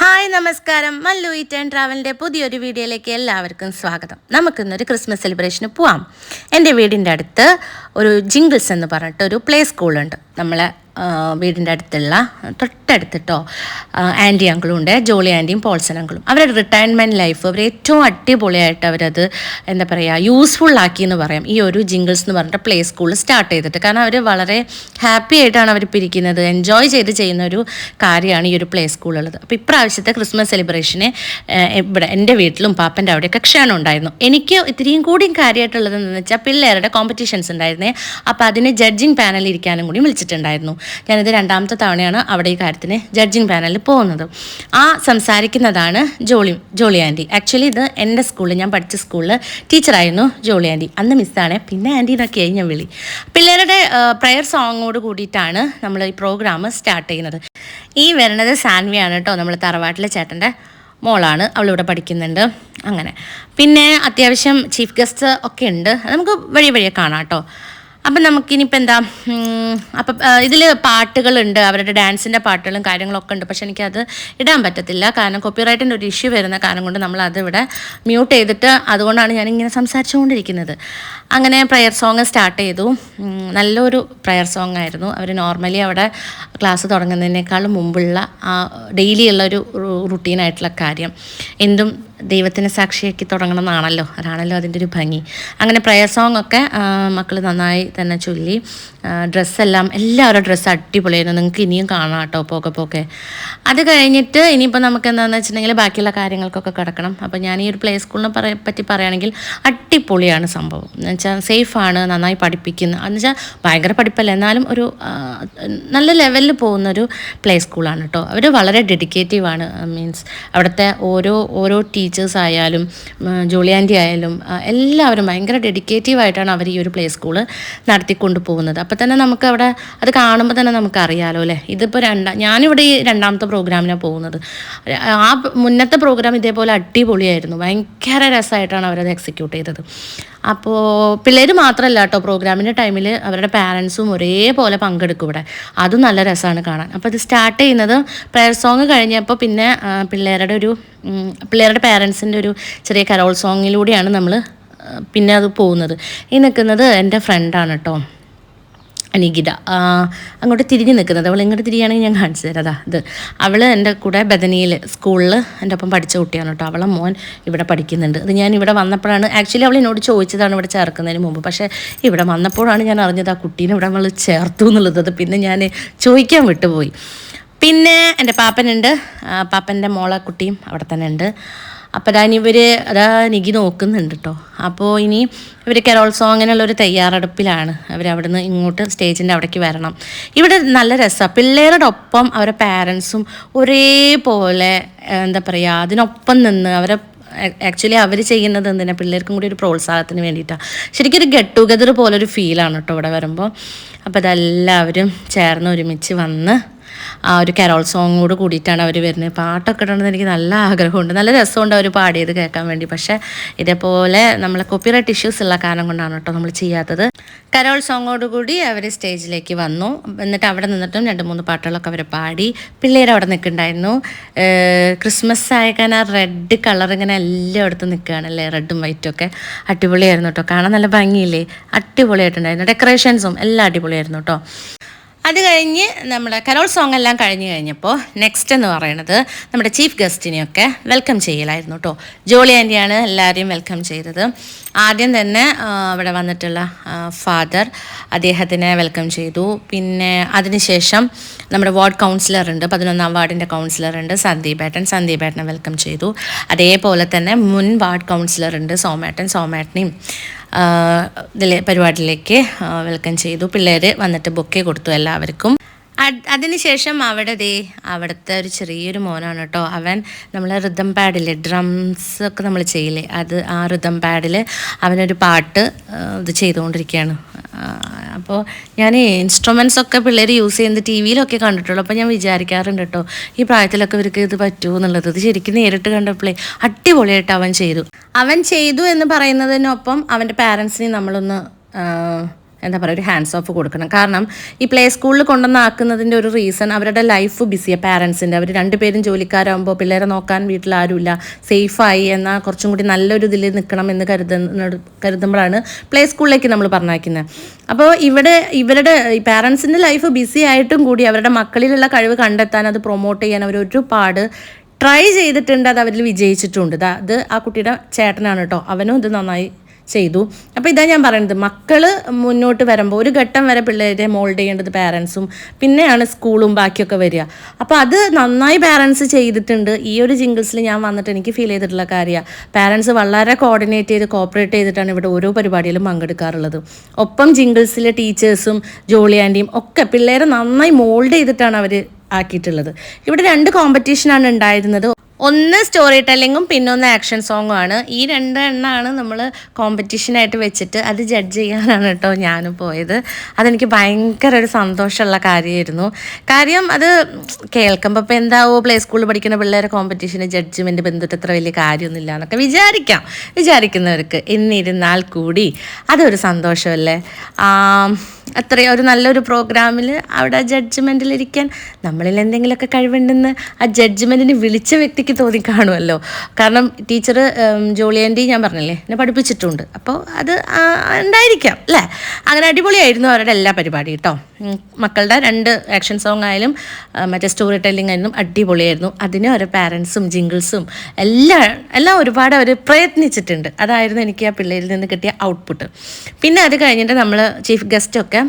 Hi നമസ്കാരം. Mallu eat and ട്രാവലിന്റെ പുതിയൊരു വീഡിയോയിലേക്ക് എല്ലാവർക്കും സ്വാഗതം. നമുക്കിന്നൊരു ക്രിസ്മസ് സെലിബ്രേഷന് പോവാം. എന്റെ വീടിന്റെ അടുത്ത് ഒരു ജിങ്കിൾസ് എന്ന് പറഞ്ഞിട്ട് ഒരു പ്ലേ സ്കൂളുണ്ട്. നമ്മളെ വീടിന്റെ അടുത്തുള്ള തൊട്ടടുത്തിട്ടോ ആന്റി അങ്കിളും ഉണ്ട് ജോളി ആന്റിയും പോൾസൺ അങ്കിളും. അവരുടെ റിട്ടയർമെന്റ് ലൈഫ് അവർ ഏറ്റവും അടിപൊളിയായിട്ട് അവരത് എന്താ പറയുക യൂസ്ഫുൾ ആക്കി എന്ന് പറയാം. ഈ ഒരു ജിംഗിൾസ് എന്ന് പറഞ്ഞിട്ട് പ്ലേ സ്കൂൾ സ്റ്റാർട്ട് ചെയ്തിട്ട്. കാരണം അവർ വളരെ ഹാപ്പി ആയിട്ടാണ് അവർ പിരിക്കുന്നത് എൻജോയ് ചെയ്ത് ചെയ്യുന്ന ഒരു കാര്യമാണ് ഈ ഒരു പ്ലേ സ്കൂളുള്ളത് അപ്പോൾ ഇപ്രാവശ്യത്തെ ക്രിസ്മസ് സെലിബ്രേഷന് ഇവിടെ എന്റെ വീട്ടിലും പാപ്പന്റെ അവിടെയൊക്കെ ക്ഷണം ഉണ്ടായിരുന്നു. എനിക്ക് ഇത്രയും കൂടിയും കാര്യമായിട്ടുള്ളത് എന്ന് വെച്ചാൽ പിള്ളേരുടെ കോമ്പറ്റീഷൻസ് ഉണ്ടായിരുന്നേ. അപ്പോൾ അതിന് ജഡ്ജിങ് പാനലിൽ ഇരിക്കാനും കൂടി വിളിച്ചിട്ടുണ്ടായിരുന്നു. ഞാനിത് രണ്ടാമത്തെ തവണയാണ് അവിടെ ഈ കാര്യത്തിന് ജഡ്ജിങ് പാനലിൽ പോകുന്നത്. ആ സംസാരിക്കുന്നതാണ് ജോളി ജോളി ആന്റി. ആക്ച്വലി ഇത് എന്റെ സ്കൂളിൽ ഞാൻ പഠിച്ച സ്കൂളിൽ ടീച്ചറായിരുന്നു ജോളി ആന്റി. അന്ന് മിസ്സാണ് പിന്നെ ആന്റി എന്നൊക്കെയായി ഞാൻ വിളി. പിള്ളേരുടെ പ്രയർ സോങ്ങോട് കൂടിയിട്ടാണ് നമ്മൾ ഈ പ്രോഗ്രാം സ്റ്റാർട്ട് ചെയ്യുന്നത്. ഈ വരുന്നത് സാൻവിയാണ് കേട്ടോ. നമ്മൾ തറവാട്ടിലെ ചേട്ടന്റെ മോളാണ്. അവളിവിടെ പഠിക്കുന്നുണ്ട്. അങ്ങനെ. പിന്നെ അത്യാവശ്യം ചീഫ് ഗസ്റ്റ് ഒക്കെ ഉണ്ട്. നമുക്ക് വഴി വഴിയെ കാണാം കേട്ടോ. അപ്പം നമുക്കിനിയിപ്പോൾ എന്താ അപ്പം ഇതിൽ പാട്ടുകളുണ്ട് അവരുടെ ഡാൻസിന്റെ പാട്ടുകളും കാര്യങ്ങളൊക്കെ ഉണ്ട്. പക്ഷെ എനിക്കത് ഇടാൻ പറ്റത്തില്ല. കാരണം കോപ്പിറൈറ്റിന്റെ ഒരു ഇഷ്യൂ വരുന്ന കാരണം കൊണ്ട് നമ്മൾ അതിവിടെ മ്യൂട്ട് ചെയ്തിട്ട് അതുകൊണ്ടാണ് ഞാനിങ്ങനെ സംസാരിച്ചുകൊണ്ടിരിക്കുന്നത്. അങ്ങനെ പ്രയർ സോങ് സ്റ്റാർട്ട് ചെയ്തു. നല്ലൊരു പ്രയർ സോങ് ആയിരുന്നു. അവർ നോർമലി അവിടെ ക്ലാസ് തുടങ്ങുന്നതിനേക്കാളും മുമ്പുള്ള ആ ഡെയിലി ഉള്ള ഒരു റുട്ടീനായിട്ടുള്ള കാര്യം. എന്തും ദൈവത്തിന് സാക്ഷിയാക്കി തുടങ്ങണം എന്നാണല്ലോ അതാണല്ലോ അതിന്റെ ഒരു ഭംഗി. അങ്ങനെ പ്രയർ സോങ് ഒക്കെ മക്കൾ നന്നായി തന്നെ ചൊല്ലി. ഡ്രസ്സെല്ലാം എല്ലാവരുടെ ഡ്രസ്സ് അടിപൊളിയായിരുന്നു. നിങ്ങൾക്ക് ഇനിയും കാണാം കേട്ടോ പോക്കെ പോക്കെ. അത് കഴിഞ്ഞിട്ട് ഇനിയിപ്പോൾ നമുക്ക് എന്താണെന്ന് വെച്ചിട്ടുണ്ടെങ്കിൽ ബാക്കിയുള്ള കാര്യങ്ങൾക്കൊക്കെ കിടക്കണം. അപ്പോൾ ഞാൻ ഈ ഒരു പ്ലേ സ്കൂളിനെ പറയ പറ്റി പറയുകയാണെങ്കിൽ അടിപൊളിയാണ് സംഭവം. എന്ന് വെച്ചാൽ സേഫാണ് നന്നായി പഠിപ്പിക്കുന്ന. എന്ന് വെച്ചാൽ ഭയങ്കര പഠിപ്പല്ല? എന്നാലും ഒരു നല്ല ലെവലിൽ പോകുന്നൊരു പ്ലേ സ്കൂളാണ് കേട്ടോ. അവർ വളരെ ഡെഡിക്കേറ്റീവാണ് മീൻസ് അവിടുത്തെ ഓരോ ഓരോ ടീച്ചേഴ്സ് ആയാലും ജോളിയാന്റി ആയാലും എല്ലാവരും ഭയങ്കര ഡെഡിക്കേറ്റീവ് ആയിട്ടാണ് അവർ ഈ ഒരു പ്ലേ സ്കൂൾ നടത്തിക്കൊണ്ട് പോകുന്നത് അപ്പോൾ തന്നെ നമുക്ക് അവിടെ അത് കാണുമ്പോൾ തന്നെ നമുക്ക് അറിയാലോ അല്ലേ? ഇതിപ്പോൾ രണ്ടാം ഞാനിവിടെ ഈ രണ്ടാമത്തെ പ്രോഗ്രാമിനാണ് പോകുന്നത്. ആ മുന്നത്തെ പ്രോഗ്രാം ഇതേപോലെ അടിപൊളിയായിരുന്നു. ഭയങ്കര രസമായിട്ടാണ് അവരത് എക്സിക്യൂട്ട് ചെയ്തത്. അപ്പോൾ പിള്ളേർ മാത്രമല്ല കേട്ടോ പ്രോഗ്രാമിന്റെ ടൈമിൽ അവരുടെ പാരൻസും ഒരേപോലെ പങ്കെടുക്കും ഇവിടെ. അതും നല്ല രസമാണ് കാണാൻ. അപ്പോൾ ഇത് സ്റ്റാർട്ട് ചെയ്യുന്നത് പ്രയർ സോങ് കഴിഞ്ഞപ്പോൾ പിന്നെ പിള്ളേരുടെ ഒരു പിള്ളേരുടെ പാരൻസിന്റെ ഒരു ചെറിയ കരോൾ സോങ്ങിലൂടെയാണ് നമ്മൾ പിന്നെ അത് പോകുന്നത്. ഈ നിൽക്കുന്നത് എന്റെ ഫ്രണ്ടാണ് കേട്ടോ. നികിത അങ്ങോട്ട് തിരിഞ്ഞ് നിൽക്കുന്നത്. അവൾ ഇങ്ങോട്ട് തിരിയുകയാണെങ്കിൽ ഞാൻ കാണിച്ചു തരാം. അതാ ഇത് അവൾ എന്റെ കൂടെ ബദനിയിൽ സ്കൂളിൽ എന്റെ ഒപ്പം പഠിച്ച കുട്ടിയാണ് കേട്ടോ. അവളെ മോൻ ഇവിടെ പഠിക്കുന്നുണ്ട്. അത് ഞാൻ ഇവിടെ വന്നപ്പോഴാണ് ആക്ച്വലി അവൾ എന്നോട് ചോദിച്ചതാണ് ഇവിടെ ചേർക്കുന്നതിന് മുമ്പ്. പക്ഷേ ഇവിടെ വന്നപ്പോഴാണ് ഞാൻ അറിഞ്ഞത് ആ കുട്ടീനെ ഇവിടെ നമ്മൾ ചേർത്തു എന്നുള്ളത്. അത് പിന്നെ ഞാൻ ചോദിക്കാൻ വിട്ടുപോയി. പിന്നെ എന്റെ പാപ്പനുണ്ട്. പാപ്പന്റെ മോളെ കുട്ടിയും അവിടെ തന്നെ ഉണ്ട്. അപ്പോൾ ഞാൻ ഇവർ അതാ നികി നോക്കുന്നുണ്ട് കേട്ടോ അപ്പോൾ ഇനി ഇവർ കരോൾ സോങ്ങിനുള്ള ഒരു തയ്യാറെടുപ്പിലാണ് അവർ അവിടുന്ന് ഇങ്ങോട്ട് സ്റ്റേജിന്റെ അവിടേക്ക് വരണം. ഇവിടെ നല്ല രസമാണ് പിള്ളേരുടെ ഒപ്പം അവരുടെ പാരൻസും ഒരേപോലെ എന്താ പറയുക അതിനൊപ്പം നിന്ന് അവരെ ആക്ച്വലി അവർ ചെയ്യുന്നത് എന്തിനാ? പിള്ളേർക്കും കൂടി ഒരു പ്രോത്സാഹനത്തിന് വേണ്ടിയിട്ടാണ് ശരിക്കും ഒരു ഗെറ്റ് ടുഗദർ പോലെ ഒരു ഫീലാണ് കേട്ടോ ഇവിടെ വരുമ്പോൾ അപ്പോൾ അതെല്ലാവരും ചേർന്ന് ഒരുമിച്ച് വന്ന് ആ ഒരു കരോൾ സോങ്ങോട് കൂടിയിട്ടാണ് അവർ വരുന്നത്. പാട്ടൊക്കെ ഇടണമെന്ന് എനിക്ക് നല്ല ആഗ്രഹമുണ്ട്. നല്ല രസമുണ്ട് അവർ പാടിയത് കേൾക്കാൻ വേണ്ടി. പക്ഷേ ഇതേപോലെ നമ്മളെ കോപ്പിറൈറ്റ് ഇഷ്യൂസ് ഉള്ള കാരണം കൊണ്ടാണ് കേട്ടോ നമ്മൾ ചെയ്യാത്തത്. കരോൾ സോങ്ങോട് കൂടി അവർ സ്റ്റേജിലേക്ക് വന്നു. എന്നിട്ട് അവിടെ നിന്നിട്ടും രണ്ട് മൂന്ന് പാട്ടുകളൊക്കെ അവർ പാടി. പിള്ളേർ അവിടെ നിൽക്കുന്നുണ്ടായിരുന്നു. ക്രിസ്മസ് ആയക്കാൻ ആ റെഡ് കളർ ഇങ്ങനെ എല്ലായിടത്തും നിൽക്കുകയാണല്ലേ റെഡും വൈറ്റും ഒക്കെ. അടിപൊളിയായിരുന്നു കേട്ടോ. കാണാൻ നല്ല ഭംഗിയില്ലേ? അടിപൊളിയായിട്ടുണ്ടായിരുന്നു. ഡെക്കറേഷൻസും എല്ലാം അടിപൊളിയായിരുന്നു കേട്ടോ. അത് കഴിഞ്ഞ് നമ്മുടെ കരോൾ സോങ് എല്ലാം കഴിഞ്ഞ് കഴിഞ്ഞപ്പോൾ നെക്സ്റ്റ് എന്ന് പറയുന്നത് നമ്മുടെ ചീഫ് ഗസ്റ്റിനെയൊക്കെ വെൽക്കം ചെയ്യലായിരുന്നു കേട്ടോ ജോളി ആന്റിയാണ് എല്ലാവരെയും വെൽക്കം ചെയ്തത്. ആദ്യം തന്നെ അവിടെ വന്നിട്ടുള്ള ഫാദർ അദ്ദേഹത്തിനെ വെൽക്കം ചെയ്തു. പിന്നെ അതിനുശേഷം നമ്മുടെ വാർഡ് കൗൺസിലർ ഉണ്ട് പതിനൊന്നാം വാർഡിന്റെ കൗൺസിലർ ഉണ്ട് സന്ദീപ് ഏട്ടൻ സന്ദീപ് ഏട്ടനെ വെൽക്കം ചെയ്തു. അതേപോലെ തന്നെ മുൻ വാർഡ് കൗൺസിലർ ഉണ്ട് സോമേട്ടൻ. സോമേട്ടനെയും ഇതിലെ പരിപാടിയിലേക്ക് വെൽക്കം ചെയ്തു. പിള്ളേർ വന്നിട്ട് ബൊക്കെ കൊടുത്തു എല്ലാവർക്കും. അതിനുശേഷം അവിടെ ദേ അവിടുത്തെ ഒരു ചെറിയൊരു മോനാണ് കേട്ടോ. അവൻ നമ്മൾ റിതം പാഡില്ലേ ഡ്രംസ് ഒക്കെ നമ്മൾ ചെയ്യില്ലേ അത് ആ റിതം പാഡിൽ അവനൊരു പാട്ട് ഇത് ചെയ്തുകൊണ്ടിരിക്കുകയാണ്. അപ്പോൾ ഞാൻ ഇൻസ്ട്രുമെൻസ് ഒക്കെ പിള്ളേർ യൂസ് ചെയ്യുന്നത് ടി വിയിലൊക്കെ കണ്ടിട്ടുള്ളൂ. അപ്പോൾ ഞാൻ വിചാരിക്കാറുണ്ട് കേട്ടോ ഈ പ്രായത്തിലൊക്കെ ഇവർക്ക് ഇത് പറ്റുമോ എന്നുള്ളത്. ഇത് ശരിക്കും നേരിട്ട് കണ്ടപ്പോഴേ അടിപൊളിയായിട്ട് അവൻ ചെയ്തു. അവൻ ചെയ്തു എന്ന് പറയുന്നതിനൊപ്പം അവന്റെ പാരൻസിനെ നമ്മളൊന്ന് എന്താ പറയുക ഒരു ഹാൻഡ്സ് ഓഫ് കൊടുക്കണം. കാരണം ഈ പ്ലേ സ്കൂളിൽ കൊണ്ടുവന്നാക്കുന്നതിന്റെ ഒരു റീസൺ അവരുടെ ലൈഫ് ബിസിയാണ് പാരൻസിന്റെ അവർ രണ്ടുപേരും ജോലിക്കാരാകുമ്പോൾ പിള്ളേരെ നോക്കാൻ വീട്ടിൽ ആരുമില്ല. സേഫായി എന്നാൽ കുറച്ചും കൂടി നല്ലൊരു ഇതിൽ നിൽക്കണം എന്ന് കരുതുന്ന കരുതുമ്പോഴാണ് പ്ലേ സ്കൂളിലേക്ക് നമ്മൾ പറഞ്ഞയക്കുന്നത് അപ്പോൾ ഇവിടെ ഇവരുടെ പാരൻസിന്റെ ലൈഫ് ബിസി ആയിട്ടും കൂടി അവരുടെ മക്കളിലുള്ള കഴിവ് കണ്ടെത്താൻ അത് പ്രൊമോട്ട് ചെയ്യാൻ അവർ ഒരുപാട് ട്രൈ ചെയ്തിട്ടുണ്ട് അത് അവരിൽ വിജയിച്ചിട്ടുണ്ട്. അത് ആ കുട്ടിയുടെ ചേട്ടനാണ് കേട്ടോ. അവനും ഇത് നന്നായി ചെയ്തു. അപ്പോൾ ഇതാ ഞാൻ പറയുന്നത് മക്കൾ മുന്നോട്ട് വരുമ്പോൾ ഒരു ഘട്ടം വരെ പിള്ളേരെ മോൾഡ് ചെയ്യേണ്ടത് പാരൻസും പിന്നെയാണ് സ്കൂളും ബാക്കിയൊക്കെ വരിക. അപ്പോൾ അത് നന്നായി പാരൻസ് ചെയ്തിട്ടുണ്ട്. ഈ ഒരു ജിംഗിൾസിൽ ഞാൻ വന്നിട്ട് എനിക്ക് ഫീൽ ചെയ്തിട്ടുള്ള കാര്യമാണ് പാരൻസ് വളരെ കോർഡിനേറ്റ് ചെയ്ത് കോപ്പറേറ്റ് ചെയ്തിട്ടാണ് ഇവിടെ ഓരോ പരിപാടിയിലും പങ്കെടുക്കാറുള്ളത്. ഒപ്പം ജിംഗിൾസിലെ ടീച്ചേഴ്സും ജോളി ആന്റിയും ഒക്കെ പിള്ളേരെ നന്നായി മോൾഡ് ചെയ്തിട്ടാണ് അവർ ആക്കിയിട്ടുള്ളത്. ഇവിടെ രണ്ട് കോമ്പറ്റീഷനാണ് ഉണ്ടായിരുന്നത്. ഒന്ന് സ്റ്റോറി ടെല്ലിങ്ങും പിന്നെ ഒന്ന് ആക്ഷൻ സോങ്ങും ആണ് ഈ രണ്ട് എണ്ണമാണ് നമ്മൾ കോമ്പറ്റീഷനായിട്ട് വെച്ചിട്ട് അത് ജഡ്ജ് ചെയ്യാനാണ് കേട്ടോ ഞാൻ പോയത്. അതെനിക്ക് ഭയങ്കര ഒരു സന്തോഷമുള്ള കാര്യമായിരുന്നു. കാര്യം അത് കേൾക്കുമ്പോൾ ഇപ്പോൾ എന്താവോ പ്ലേ സ്കൂളിൽ പഠിക്കുന്ന പിള്ളേരെ കോമ്പറ്റീഷന് ജഡ്ജ്മെന്റ് ബന്ധുട്ട് അത്ര വലിയ കാര്യമൊന്നുമില്ല എന്നൊക്കെ വിചാരിക്കാം. വിചാരിക്കുന്നവർക്ക് എന്നിരുന്നാൽ കൂടി അതൊരു സന്തോഷമല്ലേ? അത്രയും ഒരു നല്ലൊരു പ്രോഗ്രാമിൽ അവിടെ ജഡ്ജ്മെന്റിലിരിക്കാൻ നമ്മളിൽ എന്തെങ്കിലുമൊക്കെ കഴിവുണ്ടെന്ന് ആ ജഡ്ജ്മെന്റിന് വിളിച്ച വ്യക്തിക്ക് തോന്നി കാണുമല്ലോ. കാരണം ടീച്ചർ ജോളിയന്റി ഞാൻ പറഞ്ഞില്ലേ എന്നെ പഠിപ്പിച്ചിട്ടുണ്ട്. അപ്പോൾ അത് ഉണ്ടായിരിക്കാം അല്ലേ? അങ്ങനെ അടിപൊളിയായിരുന്നു അവരുടെ എല്ലാ പരിപാടിയും കേട്ടോ. മക്കളുടെ രണ്ട് ആക്ഷൻ സോങ് ആയാലും മറ്റേ സ്റ്റോറി ടെല്ലിംഗ് ആയാലും അടിപൊളിയായിരുന്നു. അതിന് അവരെ പാരൻസും ജിങ്കിൾസും എല്ലാം എല്ലാം ഒരുപാട് അവർ പ്രയത്നിച്ചിട്ടുണ്ട്. അതായിരുന്നു എനിക്ക് ആ പിള്ളേരിൽ നിന്ന് കിട്ടിയ ഔട്ട്പുട്ട് പിന്നെ അത് കഴിഞ്ഞിട്ട് നമ്മൾ ചീഫ് ഗസ്റ്റൊക്കെ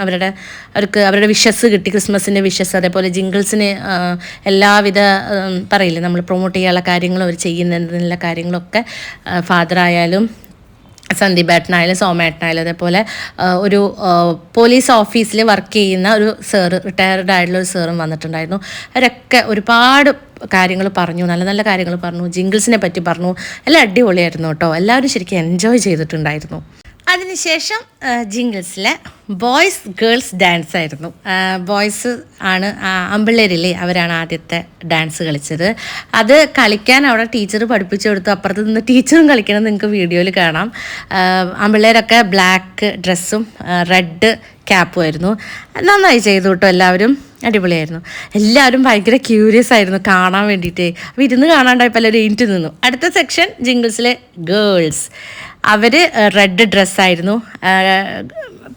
അവരുടെ അവർക്ക് അവരുടെ വിഷസ് കിട്ടി ക്രിസ്മസിന്റെ വിഷസ് അതേപോലെ ജിങ്കിൾസിന് എല്ലാവിധ പറയില്ലേ നമ്മൾ പ്രൊമോട്ട് ചെയ്യാനുള്ള കാര്യങ്ങളും അവർ ചെയ്യുന്നതിനുള്ള കാര്യങ്ങളൊക്കെ ഫാദർ ആയാലും സന്ദീപ് ഏട്ടനായാലും സോമേട്ടനായാലും അതേപോലെ ഒരു പോലീസ് ഓഫീസിൽ വർക്ക് ചെയ്യുന്ന ഒരു സാറ് റിട്ടയർഡ് ആയിട്ടുള്ള ഒരു സാറും വന്നിട്ടുണ്ടായിരുന്നു. അവരൊക്കെ ഒരുപാട് കാര്യങ്ങൾ പറഞ്ഞു നല്ല നല്ല കാര്യങ്ങൾ പറഞ്ഞു ജിങ്കിൾസിനെ പറ്റി പറഞ്ഞു എല്ലാം അടിപൊളിയായിരുന്നു കേട്ടോ. എല്ലാവരും ശരിക്കും എൻജോയ് ചെയ്തിട്ടുണ്ടായിരുന്നു. അതിനുശേഷം ജിംഗിൾസിൽ ബോയ്സ് ഗേൾസ് ഡാൻസ് ആയിരുന്നു. ബോയ്സ് ആണ് അമ്പിള്ളേരിലെ അവരാണ് ആദ്യത്തെ ഡാൻസ് കളിച്ചത്. അത് കളിക്കാൻ അവിടെ ടീച്ചർ പഠിപ്പിച്ചു കൊടുത്തു. അപ്പുറത്ത് നിന്ന് ടീച്ചറും കളിക്കണം നിങ്ങൾക്ക് വീഡിയോയിൽ കാണാം. അമ്പിള്ളേരൊക്കെ ബ്ലാക്ക് ഡ്രസ്സും റെഡ് ക്യാപ്പും ആയിരുന്നു. നന്നായി ചെയ്തു കേട്ടോ എല്ലാവരും. അടിപൊളിയായിരുന്നു. എല്ലാവരും ഭയങ്കര ക്യൂരിയസ് ആയിരുന്നു കാണാൻ വേണ്ടിയിട്ട്. അപ്പോൾ ഇരുന്ന് കാണാണ്ടായപ്പോൾ എല്ലാവരും എണീറ്റ് നിന്നു. അടുത്ത സെക്ഷൻ ജിങ്കിൾസിലെ ഗേൾസ് അവർ റെഡ് ഡ്രസ്സായിരുന്നു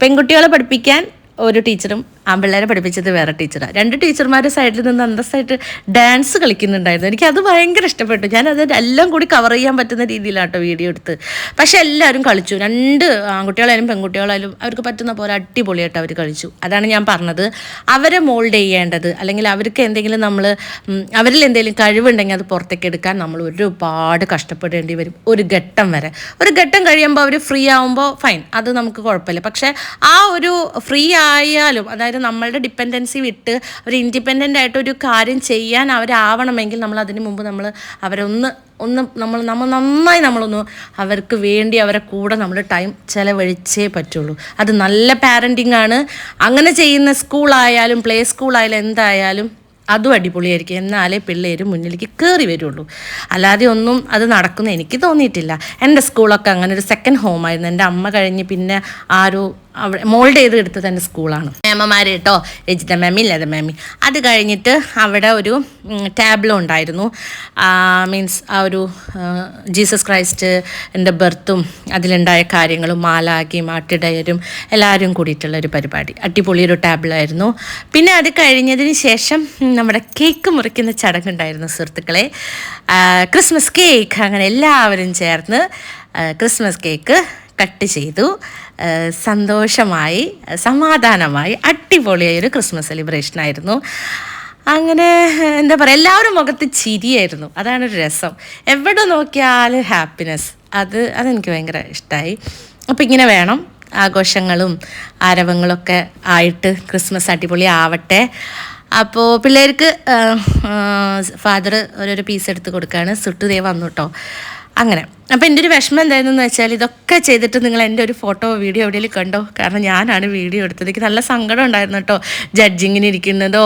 പെൺകുട്ടികളെ പഠിപ്പിക്കാൻ ഒരു ടീച്ചറും ആൺപിള്ളേരെ പഠിപ്പിച്ചത് വേറെ ടീച്ചറാണ് രണ്ട് ടീച്ചർമാർ സൈഡിൽ നിന്ന് അന്തസ്സായിട്ട് ഡാൻസ് കളിക്കുന്നുണ്ടായിരുന്നു. എനിക്ക് അത് ഭയങ്കര ഇഷ്ടപ്പെട്ടു. ഞാൻ അത് എല്ലാം കൂടി കവർ ചെയ്യാൻ പറ്റുന്ന രീതിയിലാട്ടോ വീഡിയോ എടുത്ത്. പക്ഷെ എല്ലാവരും കളിച്ചു. രണ്ട് ആൺകുട്ടികളായാലും പെൺകുട്ടികളായാലും അവർക്ക് പറ്റുന്ന പോലെ അടിപൊളിയായിട്ട് അവർ കളിച്ചു. അതാണ് ഞാൻ പറഞ്ഞത്. അവരെ മോൾഡ് ചെയ്യേണ്ടത് അല്ലെങ്കിൽ അവർക്ക് എന്തെങ്കിലും നമ്മൾ അവരിൽ എന്തെങ്കിലും കഴിവുണ്ടെങ്കിൽ അത് പുറത്തേക്ക് എടുക്കാൻ നമ്മൾ ഒരുപാട് കഷ്ടപ്പെടേണ്ടി വരും. ഒരു ഘട്ടം വരെ. ഒരു ഘട്ടം കഴിയുമ്പോൾ അവർ ഫ്രീ ആവുമ്പോൾ ഫൈൻ അത് നമുക്ക് കുഴപ്പമില്ല. പക്ഷേ ആ ഒരു ഫ്രീ ആയാലും അതായത് നമ്മളുടെ ഡിപ്പെൻഡൻസി വിട്ട് അവർ ഇൻഡിപെൻഡന്റ് ആയിട്ട് ഒരു കാര്യം ചെയ്യാൻ അവരാവണമെങ്കിൽ നമ്മൾ അതിന് മുമ്പ് നമ്മൾ അവരൊന്ന് ഒന്ന് നമ്മൾ നമ്മൾ നന്നായി നമ്മളൊന്ന് അവർക്ക് വേണ്ടി അവരെ കൂടെ നമ്മൾ ടൈം ചിലവഴിച്ചേ പറ്റുള്ളൂ. അത് നല്ല പാരന്റിങ് ആണ്. അങ്ങനെ ചെയ്യുന്ന സ്കൂളായാലും പ്ലേ സ്കൂളായാലും എന്തായാലും അതും അടിപൊളിയായിരിക്കും. എന്നാലേ പിള്ളേർ മുന്നിലേക്ക് കയറി വരുള്ളൂ. അല്ലാതെ ഒന്നും അത് നടക്കുന്ന എനിക്ക് തോന്നിയിട്ടില്ല. എന്റെ സ്കൂളൊക്കെ അങ്ങനെ ഒരു സെക്കൻഡ് ഹോമായിരുന്നു എന്റെ അമ്മ കഴിഞ്ഞ് പിന്നെ ആരോ അവിടെ മോൾഡ് ചെയ്ത് എടുത്ത തന്നെ സ്കൂളാണ്. മേമ്മമാർ കേട്ടോ രജിത മാമി ലത മാമി. അത് കഴിഞ്ഞിട്ട് അവിടെ ഒരു ടാബ്ലോ ഉണ്ടായിരുന്നു. മീൻസ് ആ ഒരു ജീസസ് ക്രൈസ്റ്റ് എന്റെ ബർത്തും അതിലുണ്ടായ കാര്യങ്ങളും മാലാകിയും ആട്ടിടയരും എല്ലാവരും കൂടിയിട്ടുള്ള ഒരു പരിപാടി. അടിപൊളി ഒരു ടാബ്ലോ ആയിരുന്നു. പിന്നെ അത് കഴിഞ്ഞതിന് ശേഷം നമ്മുടെ കേക്ക് മുറിക്കുന്ന ചടങ്ങുണ്ടായിരുന്നു സുഹൃത്തുക്കളെ. ക്രിസ്മസ് കേക്ക് അങ്ങനെ എല്ലാവരും ചേർന്ന് ക്രിസ്മസ് കേക്ക് കട്ട് ചെയ്തു. സന്തോഷമായി സമാധാനമായി അടിപൊളിയായ ഒരു ക്രിസ്മസ് സെലിബ്രേഷൻ ആയിരുന്നു. അങ്ങനെ എന്താ പറയുക എല്ലാവരും മുഖത്ത് ചിരിയായിരുന്നു. അതാണ് ഒരു രസം. എവിടെ നോക്കിയാലും ഹാപ്പിനെസ് അത് അതെനിക്ക് ഭയങ്കര ഇഷ്ടമായി അപ്പോൾ ഇങ്ങനെ വേണം ആഘോഷങ്ങളും ആരവങ്ങളൊക്കെ ആയിട്ട് ക്രിസ്മസ് അടിപൊളി ആവട്ടെ അപ്പോൾ പിള്ളേർക്ക് ഫാദർ ഓരോരോ പീസ് എടുത്ത് കൊടുക്കുകയാണ് സുട്ടുതേ വന്നു കേട്ടോ അങ്ങനെ. അപ്പോൾ എന്റെ ഒരു വിഷമം എന്തായിരുന്നു വെച്ചാൽ ഇതൊക്കെ ചെയ്തിട്ട് നിങ്ങൾ എന്റെ ഒരു ഫോട്ടോ വീഡിയോ എവിടെയെങ്കിലും കണ്ടോ? കാരണം ഞാനാണ് വീഡിയോ എടുത്തത്. എനിക്ക് നല്ല സങ്കടം ഉണ്ടായിരുന്നു കേട്ടോ. ജഡ്ജിങ്ങിന് ഇരിക്കുന്നതോ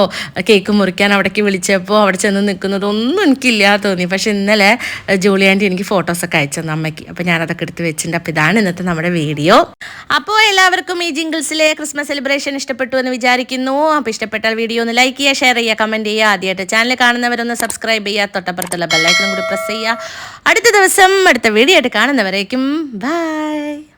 കേക്ക് മുറിക്കാൻ അവിടേക്ക് വിളിച്ചപ്പോൾ അവിടെ ചെന്ന് നിൽക്കുന്നതോ ഒന്നും എനിക്കില്ല തോന്നി. പക്ഷേ ഇന്നലെ ആന്റി എനിക്ക് ഫോട്ടോസൊക്കെ അയച്ചു തന്നു അമ്മയ്ക്ക്. അപ്പോൾ ഞാനതൊക്കെ എടുത്ത് വെച്ചിട്ടുണ്ട്. അപ്പോൾ ഇതാണ് ഇന്നത്തെ നമ്മുടെ വീഡിയോ. അപ്പോൾ എല്ലാവർക്കും ഈ ജിംഗിൾസിലെ ക്രിസ്മസ് സെലിബ്രേഷൻ ഇഷ്ടപ്പെട്ടു എന്ന് വിചാരിക്കുന്നു. അപ്പോൾ ഇഷ്ടപ്പെട്ടാൽ വീഡിയോ ഒന്ന് ലൈക്ക് ചെയ്യുക ഷെയർ ചെയ്യുക കമന്റ് ചെയ്യുക. ആദ്യമായിട്ട് ചാനൽ കാണുന്നവരൊന്ന് സബ്സ്ക്രൈബ് ചെയ്യുക. തൊട്ടപ്പുറത്തുള്ള ബെല്ലൈക്കനും കൂടി പ്രസ് ചെയ്യുക. അടുത്ത ദിവസം അടുത്ത വീഡിയോ ആയിട്ട് കാണുന്നവരേക്കും ബൈ.